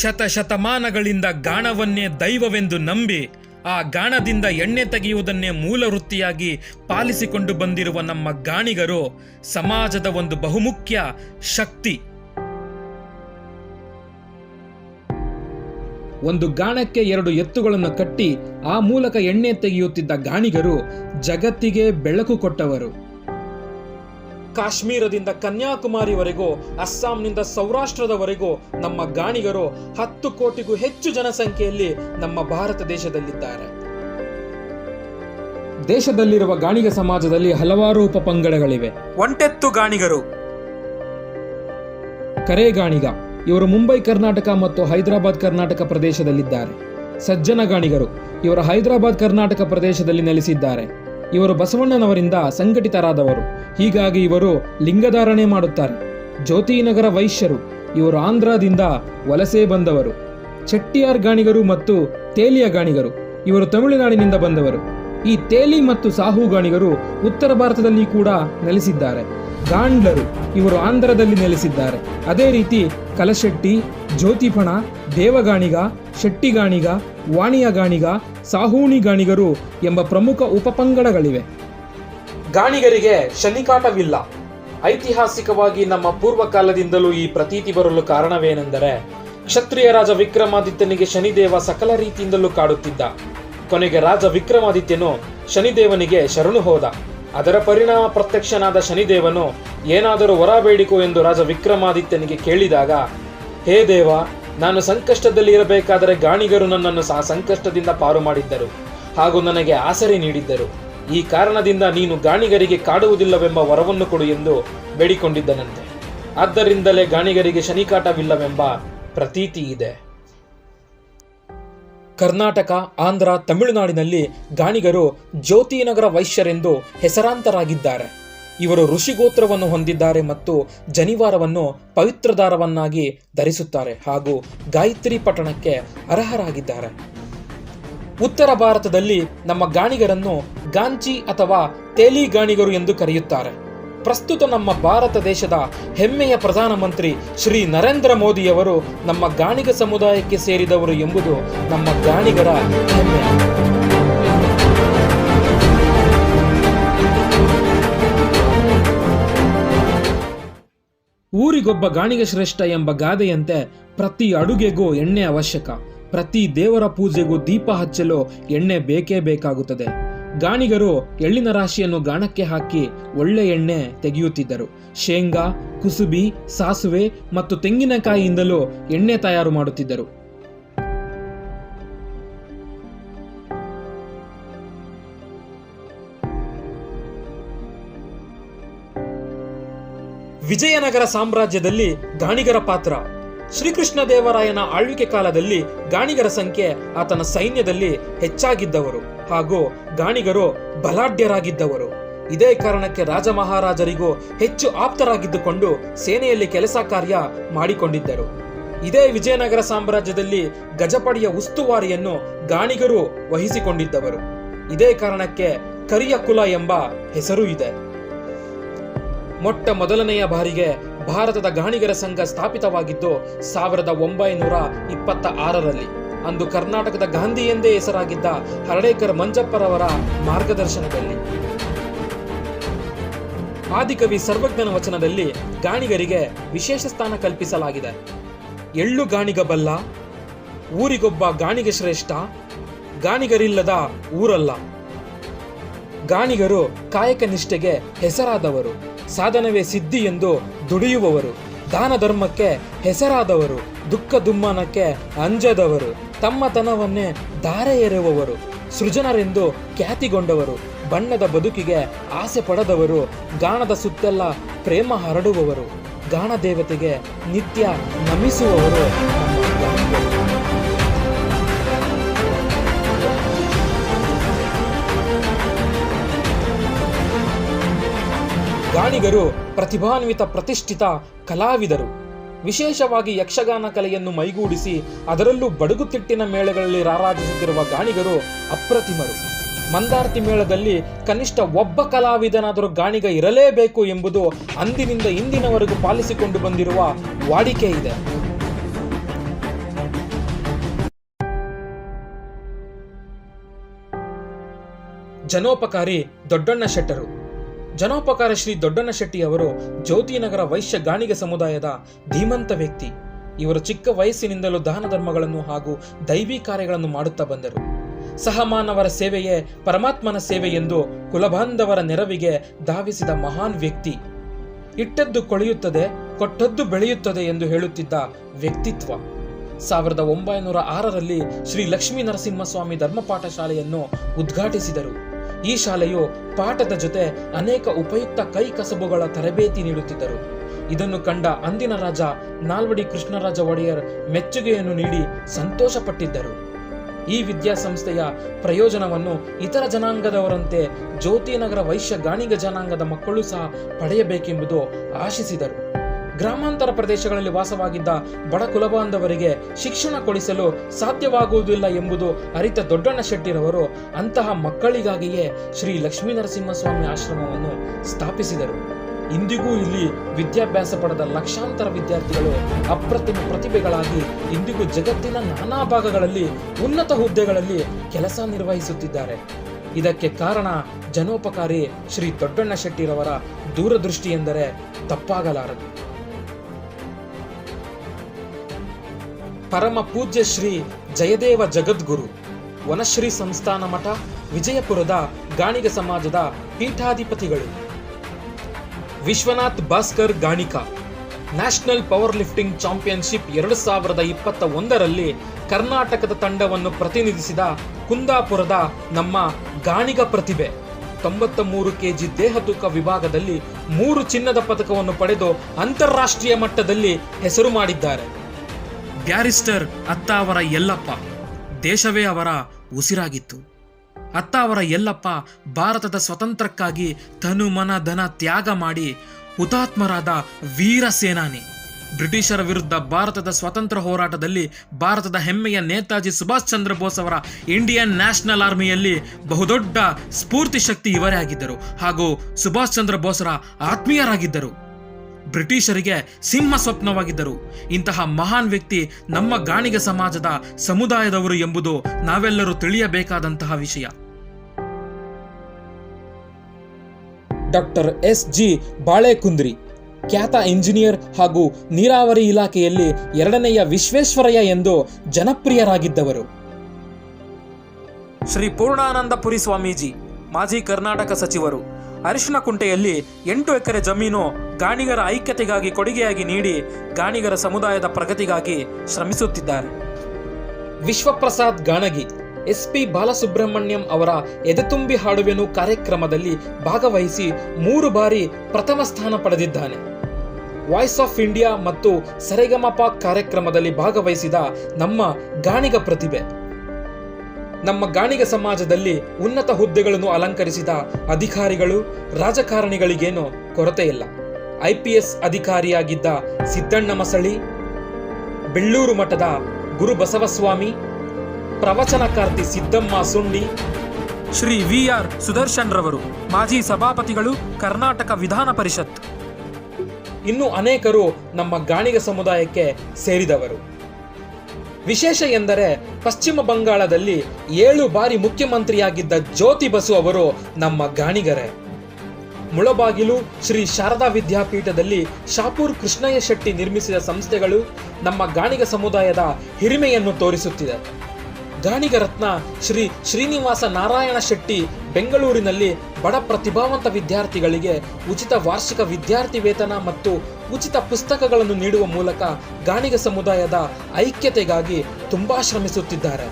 ಶತಶತಮಾನಗಳಿಂದ ಗಾಣವನ್ನೇ ದೈವವೆಂದು ನಂಬಿ, ಆ ಗಾಣದಿಂದ ಎಣ್ಣೆ ತೆಗೆಯುವುದನ್ನೇ ಮೂಲ ವೃತ್ತಿಯಾಗಿ ಪಾಲಿಸಿಕೊಂಡು ಬಂದಿರುವ ನಮ್ಮ ಗಾಣಿಗರು ಸಮಾಜದ ಒಂದು ಬಹುಮುಖ್ಯ ಶಕ್ತಿ. ಒಂದು ಗಾಣಕ್ಕೆ ಎರಡು ಎತ್ತುಗಳನ್ನು ಕಟ್ಟಿ ಆ ಮೂಲಕ ಎಣ್ಣೆ ತೆಗೆಯುತ್ತಿದ್ದ ಗಾಣಿಗರು ಜಗತ್ತಿಗೆ ಬೆಳಕು ಕೊಟ್ಟವರು. ಕಾಶ್ಮೀರದಿಂದ ಕನ್ಯಾಕುಮಾರಿವರೆಗೂ ಅಸ್ಸಾಂನಿಂದ ಸೌರಾಷ್ಟ್ರದವರೆಗೂ ನಮ್ಮ ಗಾಣಿಗರು ಹತ್ತು ಕೋಟಿಗೂ ಹೆಚ್ಚು ಜನಸಂಖ್ಯೆಯಲ್ಲಿ ನಮ್ಮ ಭಾರತ ದೇಶದಲ್ಲಿದ್ದಾರೆ. ದೇಶದಲ್ಲಿರುವ ಗಾಣಿಗ ಸಮಾಜದಲ್ಲಿ ಹಲವಾರು ಉಪಪಂಗಡಗಳಿವೆ. ಒಂಟೆತ್ತು ಗಾಣಿಗರು. ಕರೆ ಗಾಣಿಗ ಇವರು ಮುಂಬೈ ಕರ್ನಾಟಕ ಮತ್ತು ಹೈದರಾಬಾದ್ ಕರ್ನಾಟಕ ಪ್ರದೇಶದಲ್ಲಿದ್ದಾರೆ. ಸಜ್ಜನ ಗಾಣಿಗರು ಇವರು ಹೈದರಾಬಾದ್ ಕರ್ನಾಟಕ ಪ್ರದೇಶದಲ್ಲಿ ನೆಲೆಸಿದ್ದಾರೆ. ಇವರು ಬಸವಣ್ಣನವರಿಂದ ಸಂಘಟಿತರಾದವರು. ಹೀಗಾಗಿ ಇವರು ಲಿಂಗಧಾರಣೆ ಮಾಡುತ್ತಾರೆ. ಜ್ಯೋತಿನಗರ ವೈಶ್ಯರು, ಇವರು ಆಂಧ್ರದಿಂದ ವಲಸೆ ಬಂದವರು. ಚೆಟ್ಟಿಯಾರ್ ಗಾಣಿಗರು ಮತ್ತು ತೇಲಿಯ ಗಾಣಿಗರು, ಇವರು ತಮಿಳುನಾಡಿನಿಂದ ಬಂದವರು. ಈ ತೇಲಿ ಮತ್ತು ಸಾಹು ಗಾಣಿಗರು ಉತ್ತರ ಭಾರತದಲ್ಲಿ ಕೂಡ ನೆಲೆಸಿದ್ದಾರೆ. ಗಾಂಡ್ಲರು ಇವರು ಆಂಧ್ರದಲ್ಲಿ ನೆಲೆಸಿದ್ದಾರೆ. ಅದೇ ರೀತಿ ಕಲಶೆಟ್ಟಿ ಜ್ಯೋತಿಪಣ ದೇವಗಾಣಿಗ, ಶೆಟ್ಟಿಗಾಣಿಗ, ವಾಣಿಯ ಗಾಣಿಗ ಸಾಹೂಣಿ ಗಾಣಿಗರು ಎಂಬ ಪ್ರಮುಖ ಉಪಪಂಗಡಗಳಿವೆ ಗಾಣಿಗರಿಗೆ ಶನಿಕಾಟವಿಲ್ಲ. ಐತಿಹಾಸಿಕವಾಗಿ ನಮ್ಮ ಪೂರ್ವಕಾಲದಿಂದಲೂ ಈ ಪ್ರತೀತಿ ಬರಲು ಕಾರಣವೇನೆಂದರೆ, ಕ್ಷತ್ರಿಯ ರಾಜ ವಿಕ್ರಮಾದಿತ್ಯನಿಗೆ ಶನಿದೇವ ಸಕಲ ರೀತಿಯಿಂದಲೂ ಕಾಡುತ್ತಿದ್ದ. ಕೊನೆಗೆ ರಾಜ ವಿಕ್ರಮಾದಿತ್ಯನು ಶನಿದೇವನಿಗೆ ಶರಣು ಹೋದ. ಅದರ ಪರಿಣಾಮ ಪ್ರತ್ಯಕ್ಷನಾದ ಶನಿದೇವನು ಏನಾದರೂ ಬೇಡಿಕೋ ಎಂದು ರಾಜ ವಿಕ್ರಮಾದಿತ್ಯನಿಗೆ ಕೇಳಿದಾಗ, ಹೇ ದೇವ ನಾನು ಸಂಕಷ್ಟದಲ್ಲಿ ಇರಬೇಕಾದರೆ ಗಾಣಿಗರು ನನ್ನನ್ನು ಸಹ ಸಂಕಷ್ಟದಿಂದ ಪಾರು ಮಾಡಿದ್ದರು. ಹಾಗೂ ನನಗೆ ಆಸರೆ ನೀಡಿದ್ದರು. ಈ ಕಾರಣದಿಂದ ನೀನು ಗಾಣಿಗರಿಗೆ ಕಾಡುವುದಿಲ್ಲವೆಂಬ ವರವನ್ನು ಕೊಡು ಎಂದು ಬೇಡಿಕೊಂಡಿದ್ದನಂತೆ. ಆದ್ದರಿಂದಲೇ ಗಾಣಿಗರಿಗೆ ಶನಿಕಾಟವಿಲ್ಲವೆಂಬ ಪ್ರತೀತಿ ಇದೆ. ಕರ್ನಾಟಕ, ಆಂಧ್ರ, ತಮಿಳುನಾಡಿನಲ್ಲಿ ಗಾಣಿಗರು ಜ್ಯೋತಿನಗರ ವೈಶ್ಯರೆಂದು ಹೆಸರಾಂತರಾಗಿದ್ದಾರೆ. ಇವರು ಋಷಿಗೋತ್ರವನ್ನು ಹೊಂದಿದ್ದಾರೆ ಮತ್ತು ಜನಿವಾರವನ್ನು ಪವಿತ್ರ ದಾರವನ್ನಾಗಿ ಧರಿಸುತ್ತಾರೆ ಹಾಗೂ ಗಾಯತ್ರಿ ಪಟ್ಟಣಕ್ಕೆ ಅರ್ಹರಾಗಿದ್ದಾರೆ. ಉತ್ತರ ಭಾರತದಲ್ಲಿ ನಮ್ಮ ಗಾಣಿಗರನ್ನು ಗಾಂಚಿ ಅಥವಾ ತೇಲಿ ಗಾಣಿಗರು ಎಂದು ಕರೆಯುತ್ತಾರೆ. ಪ್ರಸ್ತುತ ನಮ್ಮ ಭಾರತ ದೇಶದ ಹೆಮ್ಮೆಯ ಪ್ರಧಾನಮಂತ್ರಿ ಶ್ರೀ ನರೇಂದ್ರ ಮೋದಿಯವರು ನಮ್ಮ ಗಾಣಿಗ ಸಮುದಾಯಕ್ಕೆ ಸೇರಿದವರು ಎಂಬುದು ನಮ್ಮ ಗಾಣಿಗರ ಹೆಮ್ಮೆ. ಊರಿಗೊಬ್ಬ ಗಾಣಿಗ ಶ್ರೇಷ್ಠ ಎಂಬ ಗಾದೆಯಂತೆ ಪ್ರತಿ ಅಡುಗೆಗೂ ಎಣ್ಣೆ ಅವಶ್ಯಕ. ಪ್ರತಿ ದೇವರ ಪೂಜೆಗೂ ದೀಪ ಹಚ್ಚಲು ಎಣ್ಣೆ ಬೇಕೇ ಬೇಕಾಗುತ್ತದೆ. ಗಾಣಿಗರು ಎಳ್ಳಿನ ರಾಶಿಯನ್ನು ಗಾಣಕ್ಕೆ ಹಾಕಿ ಒಳ್ಳೆ ಎಣ್ಣೆ ತೆಗೆಯುತ್ತಿದ್ದರು. ಶೇಂಗಾ, ಕುಸುಬಿ, ಸಾಸುವೆ ಮತ್ತು ತೆಂಗಿನಕಾಯಿಯಿಂದಲೂ ಎಣ್ಣೆ ತಯಾರು ಮಾಡುತ್ತಿದ್ದರು. ವಿಜಯನಗರ ಸಾಮ್ರಾಜ್ಯದಲ್ಲಿ ಗಾಣಿಗರ ಪಾತ್ರ. ಶ್ರೀಕೃಷ್ಣ ದೇವರಾಯನ ಆಳ್ವಿಕೆ ಕಾಲದಲ್ಲಿ ಗಾಣಿಗರ ಸಂಖ್ಯೆ ಆತನ ಸೈನ್ಯದಲ್ಲಿ ಹೆಚ್ಚಾಗಿದ್ದವರು ಹಾಗೂ ಗಾಣಿಗರು ಬಲಾಢ್ಯರಾಗಿದ್ದವರು. ಇದೇ ಕಾರಣಕ್ಕೆ ರಾಜ ಮಹಾರಾಜರಿಗೂ ಹೆಚ್ಚು ಆಪ್ತರಾಗಿದ್ದುಕೊಂಡು ಸೇನೆಯಲ್ಲಿ ಕೆಲಸ ಕಾರ್ಯ ಮಾಡಿಕೊಂಡಿದ್ದರು. ಇದೇ ವಿಜಯನಗರ ಸಾಮ್ರಾಜ್ಯದಲ್ಲಿ ಗಜಪಡೆಯ ಉಸ್ತುವಾರಿಯನ್ನು ಗಾಣಿಗರು ವಹಿಸಿಕೊಂಡಿದ್ದವರು. ಇದೇ ಕಾರಣಕ್ಕೆ ಕರಿಯ ಕುಲ ಎಂಬ ಹೆಸರು ಇದೆ. ಮೊಟ್ಟ ಮೊದಲನೆಯ ಬಾರಿಗೆ ಭಾರತದ ಗಾಣಿಗರ ಸಂಘ ಸ್ಥಾಪಿತವಾಗಿದ್ದು ಸಾವಿರದ ಒಂಬೈನೂರ ಇಪ್ಪತ್ತ ಆರರಲ್ಲಿ ಅಂದು ಕರ್ನಾಟಕದ ಗಾಂಧಿ ಎಂದೇ ಹೆಸರಾಗಿದ್ದ ಹರಡೇಕರ್ ಮಂಜಪ್ಪರವರ ಮಾರ್ಗದರ್ಶನದಲ್ಲಿ. ಆದಿಕವಿ ಸರ್ವಜ್ಞನ ವಚನದಲ್ಲಿ ಗಾಣಿಗರಿಗೆ ವಿಶೇಷ ಸ್ಥಾನ ಕಲ್ಪಿಸಲಾಗಿದೆ. ಎಳ್ಳು ಗಾಣಿಗ ಬಲ್ಲ, ಊರಿಗೊಬ್ಬ ಗಾಣಿಗ ಶ್ರೇಷ್ಠ, ಗಾಣಿಗರಿಲ್ಲದ ಊರಲ್ಲ. ಗಾಣಿಗರು ಕಾಯಕ ನಿಷ್ಠೆಗೆ ಹೆಸರಾದವರು. ಸಾಧನವೇ ಸಿದ್ಧಿ ಎಂದು ದುಡಿಯುವವರು. ದಾನ ಧರ್ಮಕ್ಕೆ ಹೆಸರಾದವರು. ದುಃಖ ದುಮ್ಮಾನಕ್ಕೆ ಅಂಜದವರು. ತಮ್ಮತನವನ್ನೇ ಧಾರೆ ಎರೆಯುವವರು. ಸೃಜನರೆಂದು ಖ್ಯಾತಿಗೊಂಡವರು. ಬಣ್ಣದ ಬದುಕಿಗೆ ಆಸೆ ಪಡೆದವರು. ಗಾಣದ ಸುತ್ತೆಲ್ಲ ಪ್ರೇಮ ಹರಡುವವರು. ಗಾಣ ದೇವತೆಗೆ ನಿತ್ಯ ನಮಿಸುವವರು. ಗಾಣಿಗರು ಪ್ರತಿಭಾನ್ವಿತ ಪ್ರತಿಷ್ಠಿತ ಕಲಾವಿದರು. ವಿಶೇಷವಾಗಿ ಯಕ್ಷಗಾನ ಕಲೆಯನ್ನು ಮೈಗೂಡಿಸಿ ಅದರಲ್ಲೂ ಬಡಗುತಿಟ್ಟಿನ ಮೇಳಗಳಲ್ಲಿ ರಾರಾಜಿಸುತ್ತಿರುವ ಗಾಣಿಗರು ಅಪ್ರತಿಮರು. ಮಂದಾರ್ತಿ ಮೇಳದಲ್ಲಿ ಕನಿಷ್ಠ ಒಬ್ಬ ಕಲಾವಿದನಾದರೂ ಗಾಣಿಗ ಇರಲೇಬೇಕು ಎಂಬುದು ಅಂದಿನಿಂದ ಇಂದಿನವರೆಗೂ ಪಾಲಿಸಿಕೊಂಡು ಬಂದಿರುವ ವಾಡಿಕೆ ಇದೆ. ಜನೋಪಕಾರಿ ದೊಡ್ಡಣ್ಣ ಶೆಟ್ಟರು. ಜನೋಪಕಾರ ಶ್ರೀ ದೊಡ್ಡಣ್ಣ ಶೆಟ್ಟಿ ಅವರು ಜ್ಯೋತಿನಗರ ವೈಶ್ಯ ಗಾಣಿಗೆ ಸಮುದಾಯದ ಧೀಮಂತ ವ್ಯಕ್ತಿ. ಇವರು ಚಿಕ್ಕ ವಯಸ್ಸಿನಿಂದಲೂ ದಾನ ಧರ್ಮಗಳನ್ನು ಹಾಗೂ ದೈವಿ ಕಾರ್ಯಗಳನ್ನು ಮಾಡುತ್ತಾ ಬಂದರು. ಸಹಮಾನವರ ಸೇವೆಯೇ ಪರಮಾತ್ಮನ ಸೇವೆ ಎಂದು ಕುಲಬಾಂಧವರ ನೆರವಿಗೆ ಧಾವಿಸಿದ ಮಹಾನ್ ವ್ಯಕ್ತಿ. ಇಟ್ಟದ್ದು ಕೊಳೆಯುತ್ತದೆ, ಕೊಟ್ಟದ್ದು ಬೆಳೆಯುತ್ತದೆ ಎಂದು ಹೇಳುತ್ತಿದ್ದ ವ್ಯಕ್ತಿತ್ವ. ಸಾವಿರದ ಒಂಬೈನೂರ ಆರರಲ್ಲಿ ಶ್ರೀ ಲಕ್ಷ್ಮೀ ನರಸಿಂಹಸ್ವಾಮಿ ಧರ್ಮಪಾಠ ಶಾಲೆಯನ್ನು ಉದ್ಘಾಟಿಸಿದರು. ಈ ಶಾಲೆಯು ಪಾಠದ ಜೊತೆ ಅನೇಕ ಉಪಯುಕ್ತ ಕೈ ಕಸಬುಗಳ ತರಬೇತಿ ನೀಡುತ್ತಿದ್ದರು. ಇದನ್ನು ಕಂಡ ಅಂದಿನ ರಾಜ ನಾಲ್ವಡಿ ಕೃಷ್ಣರಾಜ ಒಡೆಯರ್ ಮೆಚ್ಚುಗೆಯನ್ನು ನೀಡಿ ಸಂತೋಷಪಟ್ಟಿದ್ದರು. ಈ ವಿದ್ಯಾಸಂಸ್ಥೆಯ ಪ್ರಯೋಜನವನ್ನು ಇತರ ಜನಾಂಗದವರಂತೆ ಜ್ಯೋತಿನಗರ ವೈಶ್ಯ ಗಾಣಿಗ ಜನಾಂಗದ ಮಕ್ಕಳು ಸಹ ಪಡೆಯಬೇಕೆಂಬುದು ಆಶಿಸಿದರು. ಗ್ರಾಮಾಂತರ ಪ್ರದೇಶಗಳಲ್ಲಿ ವಾಸವಾಗಿದ್ದ ಬಡ ಕುಲಬಾಂಧವರಿಗೆ ಶಿಕ್ಷಣ ಕೊಡಿಸಲು ಸಾಧ್ಯವಾಗುವುದಿಲ್ಲ ಎಂಬುದು ಅರಿತ ದೊಡ್ಡಣ್ಣ ಶೆಟ್ಟಿರವರು ಅಂತಹ ಮಕ್ಕಳಿಗಾಗಿಯೇ ಶ್ರೀ ಲಕ್ಷ್ಮೀ ನರಸಿಂಹಸ್ವಾಮಿ ಆಶ್ರಮವನ್ನು ಸ್ಥಾಪಿಸಿದರು. ಇಂದಿಗೂ ಇಲ್ಲಿ ವಿದ್ಯಾಭ್ಯಾಸ ಪಡೆದ ಲಕ್ಷಾಂತರ ವಿದ್ಯಾರ್ಥಿಗಳು ಅಪ್ರತಿಮ ಪ್ರತಿಭೆಗಳಾಗಿ ಇಂದಿಗೂ ಜಗತ್ತಿನ ನಾನಾ ಭಾಗಗಳಲ್ಲಿ ಉನ್ನತ ಹುದ್ದೆಗಳಲ್ಲಿ ಕೆಲಸ ನಿರ್ವಹಿಸುತ್ತಿದ್ದಾರೆ. ಇದಕ್ಕೆ ಕಾರಣ ಜನೋಪಕಾರಿ ಶ್ರೀ ದೊಡ್ಡಣ್ಣ ಶೆಟ್ಟಿರವರ ದೂರದೃಷ್ಟಿ ಎಂದರೆ ತಪ್ಪಾಗಲಾರದು. ಪರಮ ಪೂಜ್ಯ ಶ್ರೀ ಜಯದೇವ ಜಗದ್ಗುರು, ವನಶ್ರೀ ಸಂಸ್ಥಾನ ಮಠ, ವಿಜಯಪುರದ ಗಾಣಿಗ ಸಮಾಜದ ಪೀಠಾಧಿಪತಿಗಳು. Vishwanath Bhaskar Ganiga, national power lifting championship ಎರಡು ಸಾವಿರದ ಇಪ್ಪತ್ತ ಒಂದರಲ್ಲಿ ಕರ್ನಾಟಕದ ತಂಡವನ್ನು ಪ್ರತಿನಿಧಿಸಿದ ಕುಂದಾಪುರದ ನಮ್ಮ ಗಾಣಿಗ ಪ್ರತಿಭೆ. ತೊಂಬತ್ತ ಮೂರು ಕೆಜಿ ದೇಹ ತೂಕ ವಿಭಾಗದಲ್ಲಿ ಮೂರು ಚಿನ್ನದ ಪದಕವನ್ನು ಪಡೆದು ಅಂತಾರಾಷ್ಟ್ರೀಯ ಮಟ್ಟದಲ್ಲಿ ಹೆಸರು ಮಾಡಿದ್ದಾರೆ. ಬ್ಯಾರಿಸ್ಟರ್ ಅತ್ತ ಅವರ ಯಲ್ಲಪ್ಪ ದೇಶವೇ ಅವರ ಉಸಿರಾಗಿತ್ತು. ಅತ್ತ ಅವರ ಯಲ್ಲಪ್ಪ ಭಾರತದ ಸ್ವತಂತ್ರಕ್ಕಾಗಿ ತನು ಮನ ಧನ ತ್ಯಾಗ ಮಾಡಿ ಹುತಾತ್ಮರಾದ ವೀರ ಸೇನಾನಿ. ಬ್ರಿಟಿಷರ ವಿರುದ್ಧ ಭಾರತದ ಸ್ವಾತಂತ್ರ್ಯ ಹೋರಾಟದಲ್ಲಿ ಭಾರತದ ಹೆಮ್ಮೆಯ ನೇತಾಜಿ ಸುಭಾಷ್ ಚಂದ್ರ ಬೋಸ್ ಅವರ ಇಂಡಿಯನ್ ನ್ಯಾಷನಲ್ ಆರ್ಮಿಯಲ್ಲಿ ಬಹುದೊಡ್ಡ ಸ್ಫೂರ್ತಿ ಶಕ್ತಿ ಇವರೇ ಆಗಿದ್ದರು ಹಾಗೂ ಸುಭಾಷ್ ಚಂದ್ರ ಬೋಸ್ರ ಆತ್ಮೀಯರಾಗಿದ್ದರು. ಬ್ರಿಟಿಷರಿಗೆ ಸಿಂಹ ಸ್ವಪ್ನವಾಗಿದ್ದರು. ಇಂತಹ ಮಹಾನ್ ವ್ಯಕ್ತಿ ನಮ್ಮ ಗಾಣಿಗ ಸಮಾಜದ ಸಮುದಾಯದವರು ಎಂಬುದು ನಾವೆಲ್ಲರೂ ತಿಳಿಯಬೇಕಾದಂತಹ ವಿಷಯ. ಡಾಕ್ಟರ್ ಎಸ್ ಜಿ ಬಾಳೆಕುಂದ್ರಿ ಖ್ಯಾತ ಇಂಜಿನಿಯರ್ ಹಾಗೂ ನೀರಾವರಿ ಇಲಾಖೆಯಲ್ಲಿ ಎರಡನೆಯ ವಿಶ್ವೇಶ್ವರಯ್ಯ ಎಂದು ಜನಪ್ರಿಯರಾಗಿದ್ದವರು. ಶ್ರೀ ಪೂರ್ಣಾನಂದಪುರಿ ಸ್ವಾಮೀಜಿ ಮಾಜಿ ಕರ್ನಾಟಕ ಸಚಿವರು. ಅರಿಶಿನ ಕುಂಟೆಯಲ್ಲಿ ಎಂಟು ಎಕರೆ ಜಮೀನು ಗಾಣಿಗರ ಐಕ್ಯತೆಗಾಗಿ ಕೊಡುಗೆಯಾಗಿ ನೀಡಿ ಗಾಣಿಗರ ಸಮುದಾಯದ ಪ್ರಗತಿಗಾಗಿ ಶ್ರಮಿಸುತ್ತಿದ್ದಾರೆ. ವಿಶ್ವಪ್ರಸಾದ್ ಗಾಣಗಿ ಎಸ್ ಪಿ ಬಾಲಸುಬ್ರಹ್ಮಣ್ಯಂ ಅವರ ಎದೆತುಂಬಿ ಹಾಡುವೆನು ಕಾರ್ಯಕ್ರಮದಲ್ಲಿ ಭಾಗವಹಿಸಿ ಮೂರು ಬಾರಿ ಪ್ರಥಮ ಸ್ಥಾನ ಪಡೆದಿದ್ದಾನೆ. ವಾಯ್ಸ್ ಆಫ್ ಇಂಡಿಯಾ ಮತ್ತು ಸರೆಗಮಪ ಕಾರ್ಯಕ್ರಮದಲ್ಲಿ ಭಾಗವಹಿಸಿದ ನಮ್ಮ ಗಾಣಿಗ ಪ್ರತಿಭೆ. ನಮ್ಮ ಗಾಣಿಗ ಸಮಾಜದಲ್ಲಿ ಉನ್ನತ ಹುದ್ದೆಗಳನ್ನು ಅಲಂಕರಿಸಿದ ಅಧಿಕಾರಿಗಳು ರಾಜಕಾರಣಿಗಳಿಗೇನು ಕೊರತೆ ಇಲ್ಲ ಐಪಿಎಸ್ ಅಧಿಕಾರಿಯಾಗಿದ್ದ ಸಿದ್ದಣ್ಣ ಮಸಳಿ, ಬೆಳ್ಳೂರು ಮಠದ ಗುರು ಬಸವಸ್ವಾಮಿ ಪ್ರವಚನಕಾರ್ತಿ ಸಿದ್ದಮ್ಮ ಸುಂಡಿ, ಶ್ರೀ ವಿ ಆರ್ ಸುದರ್ಶನ್ ರವರು, ಮಾಜಿ ಸಭಾಪತಿಗಳು ಕರ್ನಾಟಕ ವಿಧಾನ ಪರಿಷತ್. ಇನ್ನು ಅನೇಕರು ನಮ್ಮ ಗಾಣಿಗ ಸಮುದಾಯಕ್ಕೆ ಸೇರಿದವರು. ವಿಶೇಷ ಎಂದರೆ ಪಶ್ಚಿಮ ಬಂಗಾಳದಲ್ಲಿ ಏಳು ಬಾರಿ ಮುಖ್ಯಮಂತ್ರಿಯಾಗಿದ್ದ ಜ್ಯೋತಿ ಬಸು ಅವರು ನಮ್ಮ ಗಾಣಿಗರೆ. ಮುಳಬಾಗಿಲು ಶ್ರೀ ಶಾರದಾ ವಿದ್ಯಾಪೀಠದಲ್ಲಿ ಶಾಪೂರ್ ಕೃಷ್ಣಯ್ಯ ಶೆಟ್ಟಿ ನಿರ್ಮಿಸಿದ ಸಂಸ್ಥೆಗಳು ನಮ್ಮ ಗಾಣಿಗ ಸಮುದಾಯದ ಹಿರಿಮೆಯನ್ನು ತೋರಿಸುತ್ತಿದೆ. ಗಾಣಿಗ ರತ್ನ ಶ್ರೀ ಶ್ರೀನಿವಾಸ ನಾರಾಯಣ ಶೆಟ್ಟಿ ಬೆಂಗಳೂರಿನಲ್ಲಿ ಬಡ ಪ್ರತಿಭಾವಂತ ವಿದ್ಯಾರ್ಥಿಗಳಿಗೆ ಉಚಿತ ವಾರ್ಷಿಕ ವಿದ್ಯಾರ್ಥಿ ವೇತನ ಮತ್ತು ಉಚಿತ ಪುಸ್ತಕಗಳನ್ನು ನೀಡುವ ಮೂಲಕ ಗಾಣಿಗ ಸಮುದಾಯದ ಐಕ್ಯತೆಗಾಗಿ ತುಂಬಾ ಶ್ರಮಿಸುತ್ತಿದ್ದಾರೆ.